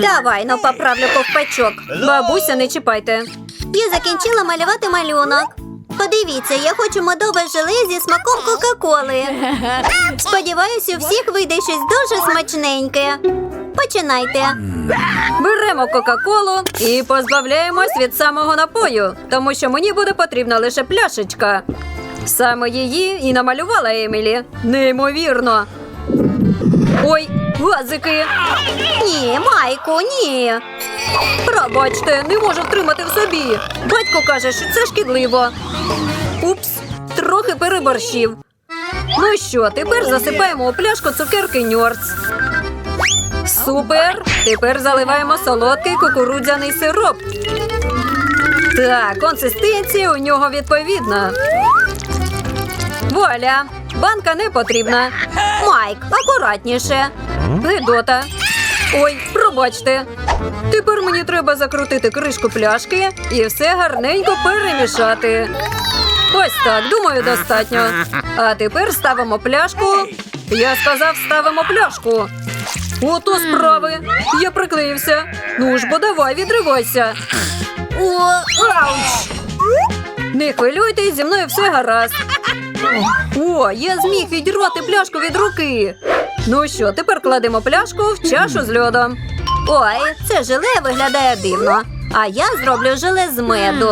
Давай, ну поправлю ковпачок. Бабуся, не чіпайте. Я закінчила малювати малюнок. Подивіться, я хочу медове желе зі смаком Кока-Коли. Сподіваюся, у всіх вийде щось дуже смачненьке. Починайте. Беремо Кока-Колу і позбавляємось від самого напою, тому що мені буде потрібна лише пляшечка. Саме її і намалювала Емілі. Неймовірно. Ой, газики. Ні, Майку, ні. Пробачте, не можу втримати в собі. Батько каже, що це шкідливо. Упс, трохи переборщив. Ну що, тепер засипаємо у пляшку цукерки Ньорц. Супер! Тепер заливаємо солодкий кукурудзяний сироп. Так, консистенція у нього відповідна. Вуаля! Банка не потрібна. Майк, акуратніше. Гидота. Ой, пробачте. Тепер мені треба закрутити кришку пляшки і все гарненько перемішати. Ось так, думаю, достатньо. А тепер ставимо пляшку. Я сказав, ставимо пляшку. Ото справи. Я приклеївся. Ну ж бо давай, відривайся. О, ауч! Не хвилюйтесь, зі мною все гаразд. О, я зміг відірвати пляшку від руки. Ну що, тепер кладемо пляшку в чашу з льодом. Ой, це желе виглядає дивно. А я зроблю желе з меду.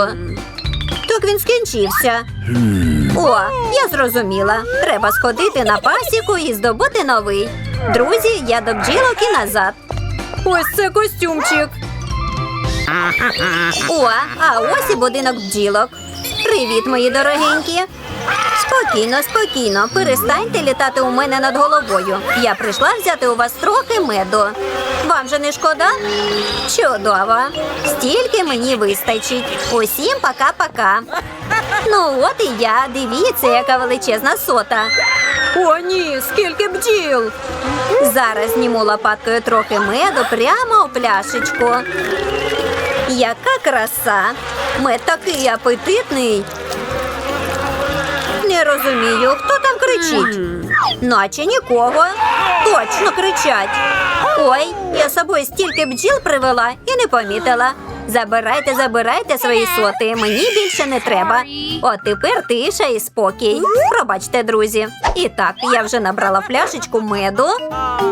Так він скінчився. О, я зрозуміла. Треба сходити на пасіку і здобути новий. Друзі, я до бджілок і назад. Ось це костюмчик. О, а ось і будинок бджілок. Привіт, мої дорогенькі. Спокійно, спокійно. Перестаньте літати у мене над головою. Я прийшла взяти у вас трохи меду. Вам же не шкода? Чудово. Стільки мені вистачить. Усім пока-пока. Ну, от і я. Дивіться, яка величезна сота. О, ні, скільки бджіл. Зараз зніму лопаткою трохи меду прямо у пляшечку. Яка краса! Мед такий апетитний. Розумію, хто там кричить. Наче нікого. Точно кричать. Ой, я з собою стільки бджіл привела і не помітила. Забирайте, забирайте свої соти. Мені більше не треба. От тепер тиша і спокій. Пробачте, друзі. І так, я вже набрала фляшечку меду.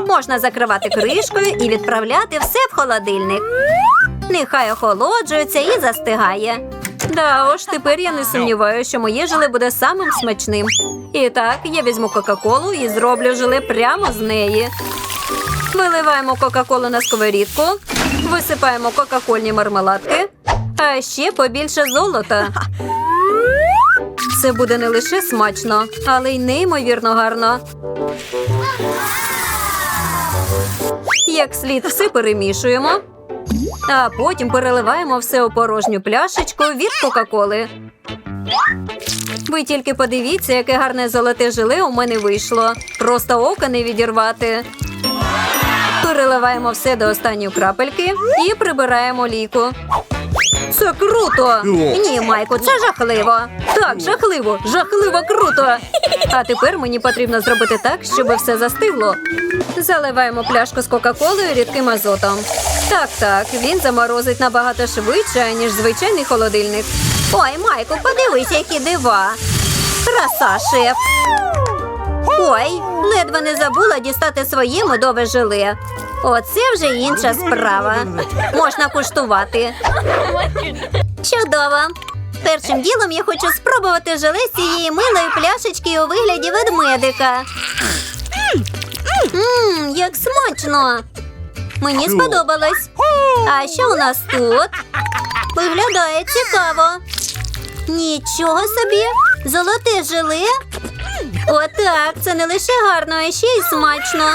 Можна закривати кришкою і відправляти все в холодильник. Нехай охолоджується і застигає. Да, уж тепер я не сумніваюся, що моє желе буде самим смачним. І так, я візьму Кока-Колу і зроблю желе прямо з неї. Виливаємо Кока-Колу на сковорідку, висипаємо кока-кольні мармеладки, а ще побільше золота. Це буде не лише смачно, але й неймовірно гарно. Як слід все перемішуємо. А потім переливаємо все у порожню пляшечку від Кока-Коли. Ви тільки подивіться, яке гарне золоте желе у мене вийшло. Просто ока не відірвати. Переливаємо все до останньої крапельки і прибираємо ліку. Це круто! Ні, Майку, це жахливо. Так, жахливо, жахливо круто. А тепер мені потрібно зробити так, щоб все застигло. Заливаємо пляшку з Кока-Колою рідким азотом. Так, так, він заморозить набагато швидше, ніж звичайний холодильник. Ой, Майку, подивись, які дива. Краса, шеф. Ой, ледве не забула дістати своє медове желе. Оце вже інша справа. Можна куштувати. Чудово. Першим ділом я хочу спробувати желе з цієї милої пляшечки у вигляді ведмедика. Ммм, як смачно. Мені сподобалось. А що у нас тут? Виглядає цікаво. Нічого собі. Золоте желе. Отак, це не лише гарно, а ще й смачно.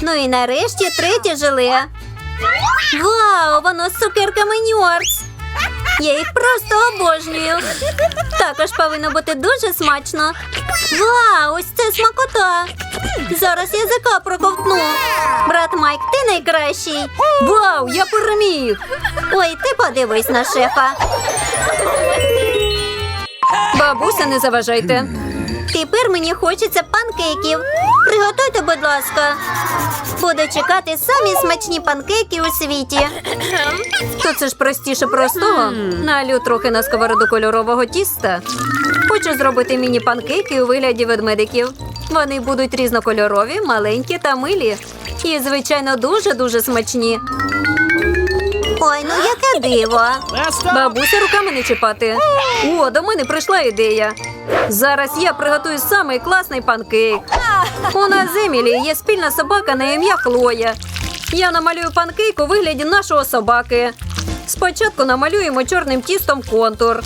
Ну і нарешті третє желе. Вау, воно з цукерками Ньорц. Я їх просто обожнюю. Також повинно бути дуже смачно. Вау, ось це смакота. Зараз язика проковтну. Найкращий. Вау, я переміг. Ой, ти подивись на шефа. Бабуся, не заважайте. Тепер мені хочеться панкейків. Приготуйте, будь ласка. Буду чекати самі смачні панкейки у світі. То це ж простіше простого. Налю трохи на сковороду кольорового тіста. Хочу зробити міні-панкейки у вигляді ведмедиків. Вони будуть різнокольорові, маленькі та милі. І, звичайно, дуже-дуже смачні. Ой, ну яке диво. Бабуся руками не чіпати. О, до мене прийшла ідея. Зараз я приготую самий класний панкейк. У нас з Емілі є спільна собака на ім'я Хлоя. Я намалюю панкейк у вигляді нашого собаки. Спочатку намалюємо чорним тістом контур.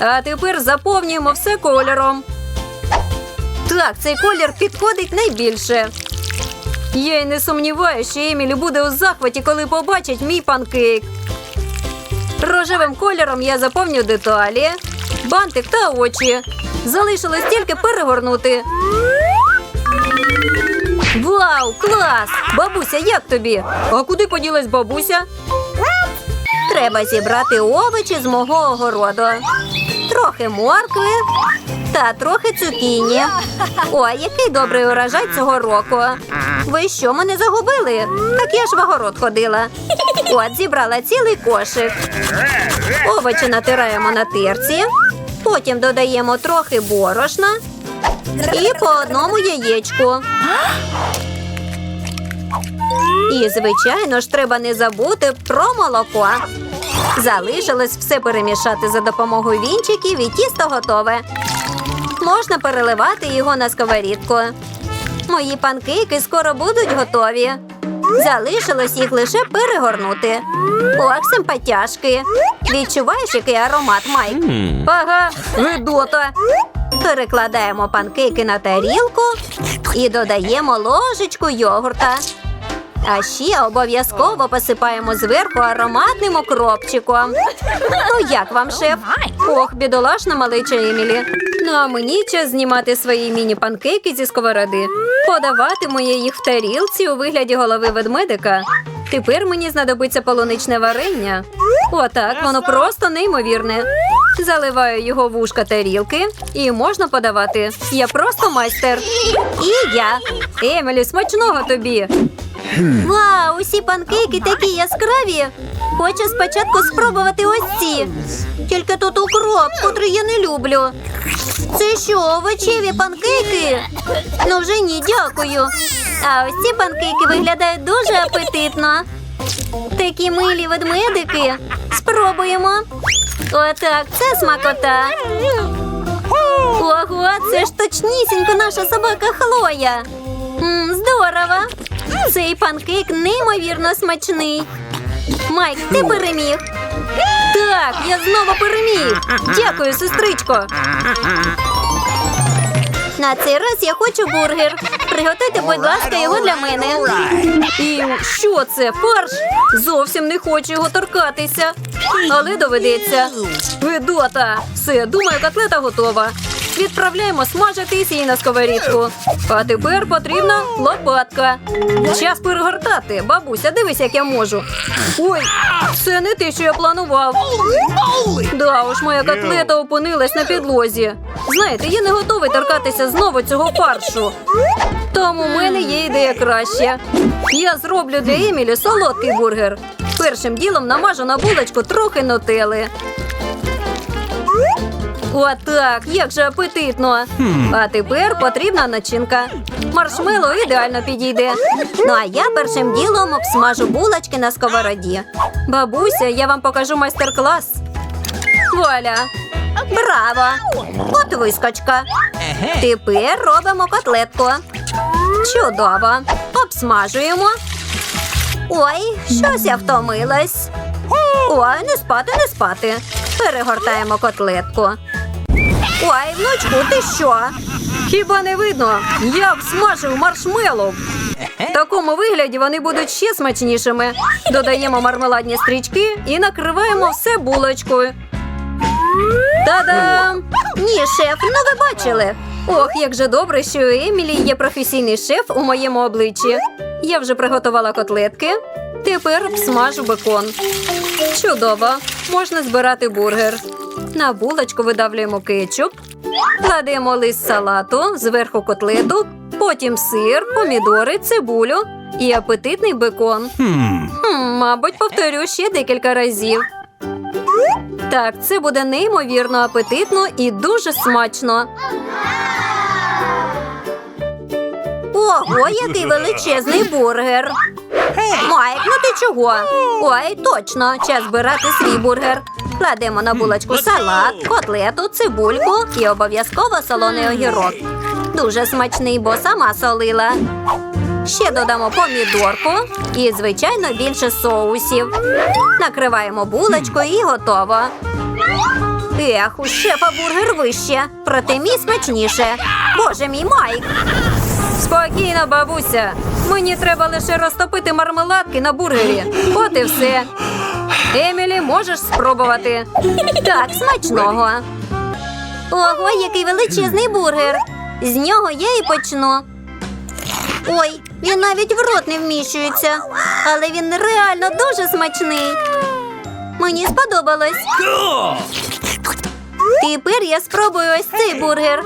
А тепер заповнюємо все кольором. Так, цей колір підходить найбільше. Я й не сумніваюся, що Емілі буде у захваті, коли побачить мій панкейк. Рожевим кольором я заповню деталі, бантик та очі. Залишилось тільки перегорнути. Вау, клас! Бабуся, як тобі? А куди поділась бабуся? Треба зібрати овочі з мого огороду. Трохи моркви та трохи цукіні. Ой, який добрий урожай цього року. Ви що мене загубили? Так я ж в огород ходила. От зібрала цілий кошик. Овочі натираємо на терці, потім додаємо трохи борошна і по одному яєчку. І, звичайно ж, треба не забути про молоко. Залишилось все перемішати за допомогою вінчиків і тісто готове. Можна переливати його на сковорідку. Мої панкейки скоро будуть готові. Залишилось їх лише перегорнути. Ох, симпатяшки. Відчуваєш, який аромат, Майк? Ага, видота. Перекладаємо панкейки на тарілку і додаємо ложечку йогурта. А ще обов'язково посипаємо зверху ароматним окропчиком. Ну як вам, шеф? Ох, бідолашна малеча Емілі. Ну а мені час знімати свої міні-панкейки зі сковороди. Подаватиму я їх в тарілці у вигляді голови ведмедика. Тепер мені знадобиться полуничне варення. Отак, воно просто неймовірне. Заливаю його в ушка тарілки і можна подавати. Я просто майстер. І я. Емілі, смачного тобі. Вау, усі панкейки такі яскраві. Хочу спочатку спробувати ось ці. Тільки тут укроп, котрий я не люблю. Це що, овочеві панкейки? Ну вже ні, дякую. А ось ці панкейки виглядають дуже апетитно. Такі милі ведмедики. Спробуємо. Отак, це смакота. Ого, це ж точнісінько наша собака Хлоя. М, здорово. Цей панкейк неймовірно смачний. Майк, ти переміг. Так, я знову переміг. Дякую, сестричко. На цей раз я хочу бургер. Приготуйте, будь ласка, його для мене. І що це? Фарш? Зовсім не хочу його торкатися. Але доведеться. Видота. Все, думаю, котлета готова. Відправляємо смажитись її на сковорідку. А тепер потрібна лопатка. Час перегортати. Бабуся, дивись, як я можу. Ой, це не те, що я планував. Да уж, моя котлета опинилась на підлозі. Знаєте, я не готовий торкатися знову цього фаршу. Тому у мене є ідея краще. Я зроблю для Емілі солодкий бургер. Першим ділом намажу на булочку трохи нутели. Отак, як же апетитно. А тепер потрібна начинка. Маршмело ідеально підійде. Ну а я першим ділом обсмажу булочки на сковороді. Бабуся, я вам покажу майстер-клас. Вуаля! Браво! От вискочка. Тепер робимо котлетку. Чудово. Обсмажуємо. Ой, щось я втомилась. Ой, не спати, не спати. Перегортаємо котлетку. Ой, внучку, ти що? Хіба не видно? Я всмажив маршмеллоу. В такому вигляді вони будуть ще смачнішими. Додаємо мармеладні стрічки і накриваємо все булочкою. Та-дам! Ні, шеф, ну ви бачили. Ох, як же добре, що у Емілі є професійний шеф у моєму обличчі. Я вже приготувала котлетки. Тепер смажу бекон. Чудово! Можна збирати бургер. На булочку видавлюємо кетчуп, кладемо лист салату, зверху котлету, потім сир, помідори, цибулю і апетитний бекон. Хм, мабуть, повторю ще декілька разів. Так, це буде неймовірно апетитно і дуже смачно. Ого, який величезний бургер. Майк, ну ти чого? Ой, точно, час збирати свій бургер. Кладемо на булочку салат, котлету, цибульку і обов'язково солоний огірок. Дуже смачний, бо сама солила. Ще додамо помідорку і, звичайно, більше соусів. Накриваємо булочкою і готово. Ех, у шефа бургер вище, проте мій смачніше. Боже мій Майк. Спокійно, бабуся. Мені треба лише розтопити мармеладки на бургері. От і все. Емілі, можеш спробувати. Так, смачного. Ого, який величезний бургер. З нього я і почну. Ой, він навіть в рот не вміщується. Але він реально дуже смачний. Мені сподобалось. Тепер я спробую ось цей бургер.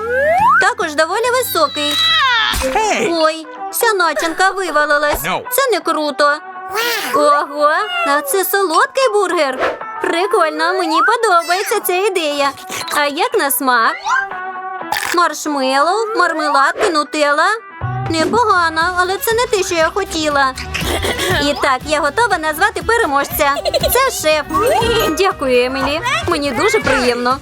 Також доволі високий. Ой, вся начинка вивалилась. No. Це не круто. Ого, а це солодкий бургер. Прикольно, мені подобається ця ідея. А як на смак? Маршмеллоу, мармеладки, нутелла. Непогано, але це не те, що я хотіла. І так, я готова назвати переможця. Це шеф. Дякую, Емілі. Мені дуже приємно.